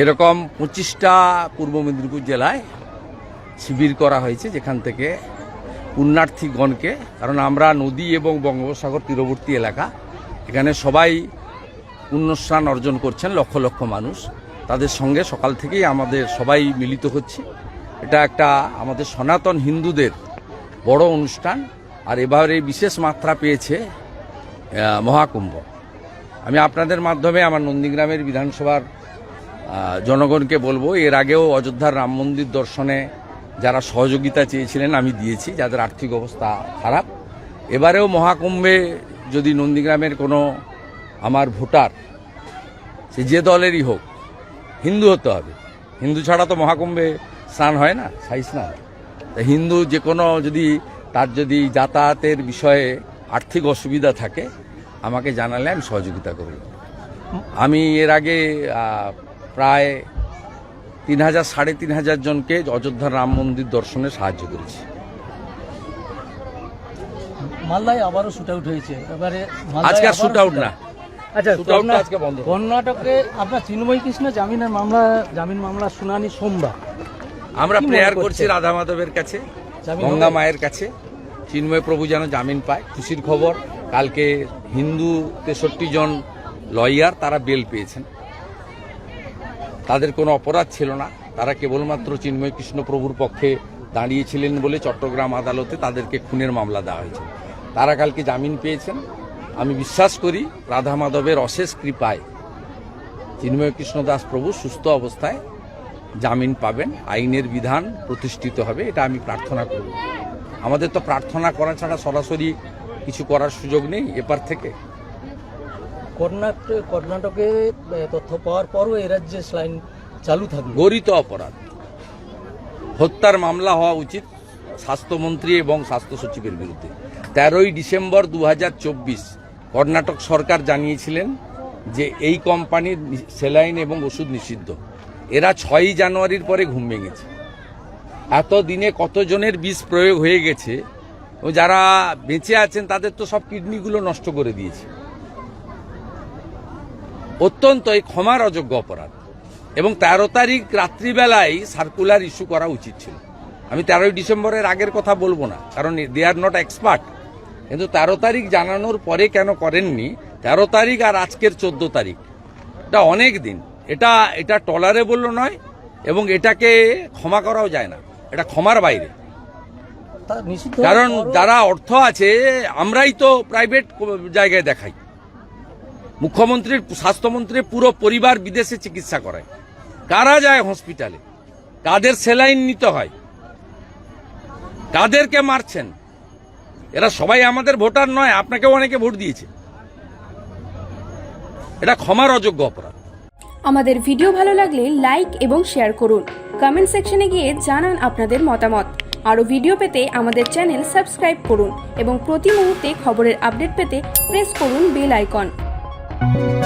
এরকম পঁচিশটা পূর্ব মেদিনীপুর জেলায় শিবির করা হয়েছে, যেখান থেকে পুণ্যার্থীগণকে, কারণ আমরা নদী এবং বঙ্গোপসাগর তীরবর্তী এলাকা, এখানে সবাই পুণ্যস্নান অর্জন করছেন, লক্ষ লক্ষ মানুষ। তাদের সঙ্গে সকাল থেকেই আমাদের সবাই মিলিত হচ্ছে। এটা একটা আমাদের সনাতন হিন্দুদের বড় অনুষ্ঠান, আর এবারে বিশেষ মাত্রা পেয়েছে মহাকুম্ভ। আমি আপনাদের মাধ্যমে আমার নন্দীগ্রামের বিধানসভার জনগণকে বলব, এর আগেও অযোধ্যার রাম মন্দির দর্শনে যারা সহযোগিতা চেয়েছিলেন, আমি দিয়েছি, যাদের আর্থিক অবস্থা খারাপ। এবারেও মহাকুম্ভে যদি নন্দীগ্রামের কোনো আমার ভোটার, সে যে দলেরই হোক, হিন্দু হতে হবে। হিন্দু ছাড়া তো মহাকুম্ভে স্নান হয় না সাই স্নান। তা হিন্দু যে কোনো যদি তার যদি যাতায়াতের বিষয়ে আর্থিক অসুবিধা থাকে, আমাকে জানালে আমি সহযোগিতা করব। আমি এর আগে প্রায় তিন হাজার সাড়ে তিন হাজার জনকে অযোধ্যার রাম মন্দির দর্শনে সাহায্য করেছি। মালদায় আবারও শুট আউট হয়েছে। এবারে আজকে আর শুট আউট না। আচ্ছা Shoot out টা কর্ণা- আজকে বন্ধ। কর্ণাটকে আপনার চিন্ময় কৃষ্ণ জামিনের মামলা জামিন মামলা শুনানি সোমবার। আমরা প্রেয়ার করছি রাধা মাধবের কাছে গঙ্গা মায়ের কাছে। চিন্ময় প্রভু যেন জামিন পায়। খুশির খবর কালকে হিন্দু তেষট্টি জন লয়ার তারা বেল পেয়েছেন। তাদের কোনো অপরাধ ছিল না। তারা কেবলমাত্র চিন্ময় কৃষ্ণ প্রভুর পক্ষে দাঁড়িয়েছিলেন বলে চট্টগ্রাম আদালতে তাদেরকে খুনের মামলা দেওয়া হয়েছে। তারা কালকে জামিন পেয়েছেন। আমি বিশ্বাস করি রাধা মাধবের অশেষ কৃপায় চিন্ময় কৃষ্ণ দাস প্রভু সুস্থ অবস্থায় জামিন পাবেন। আইনের বিধান প্রতিষ্ঠিত হবে, এটা আমি প্রার্থনা করব আমাদের তো প্রার্থনা করা ছাড়া সরাসরি কিছু করার সুযোগ নেই এপার থেকে। কর্ণাটকে কর্ণাটকে তথ্য পাওয়ার পরও এ রাজ্যে স্লাইন চালু থাকবে গরিত অপরাধ। হত্যার মামলা হওয়া উচিত স্বাস্থ্যমন্ত্রী এবং স্বাস্থ্য সচিবের বিরুদ্ধে। তেরোই ডিসেম্বর দু হাজার চব্বিশ কর্ণাটক সরকার জানিয়েছিলেন যে এই কোম্পানির সেলাইন এবং ওষুধ নিষিদ্ধ। এরা ছয়ই জানুয়ারির পরে ঘুম ভেঙেছে। এত দিনে কতজনের বিষ প্রয়োগ হয়ে গেছে ও যারা বেঁচে আছেন তাদের তো সব কিডনিগুলো নষ্ট করে দিয়েছে। অত্যন্ত এই ক্ষমার অযোগ্য অপরাধ। এবং তেরো তারিখ রাত্রিবেলায় সার্কুলার ইস্যু করা উচিত ছিল। আমি তেরোই ডিসেম্বরের আগের কথা বলব না কারণ দে আর নট এক্সপার্ট কিন্তু তেরো তারিখ জানানোর পরে কেন করেননি? তেরো তারিখ আর আজকের চোদ্দ তারিখ। এটা অনেক দিন। এটা এটা টলারেবল নয় এবং এটাকে ক্ষমা করাও যায় না। এটা ক্ষমার বাইরে। কারণ যারা অর্থ আছে আমরাই তো প্রাইভেট জায়গায় দেখাই। মুখ্যমন্ত্রীর স্বাস্থ্যমন্ত্রীর পুরো পরিবার বিদেশে চিকিৎসা করায় কারা যায় হসপিটালে কাদের সেলাইন নিতে হয়? কাদেরকে মারছেন? এরা সবাই আমাদের ভোটার নয়, আপনাকেও অনেকে ভোট দিয়েছে। এটা ক্ষমার অযোগ্য অপরাধ। আমাদের ভিডিও ভালো লাগলে লাইক এবং শেয়ার করুন। কমেন্ট সেকশনে গিয়ে জানান আপনাদের মতামত। আরও ভিডিও পেতে আমাদের চ্যানেল সাবস্ক্রাইব করুন এবং প্রতি মুহূর্তে খবরের আপডেট পেতে প্রেস করুন বেল আইকন Thank you.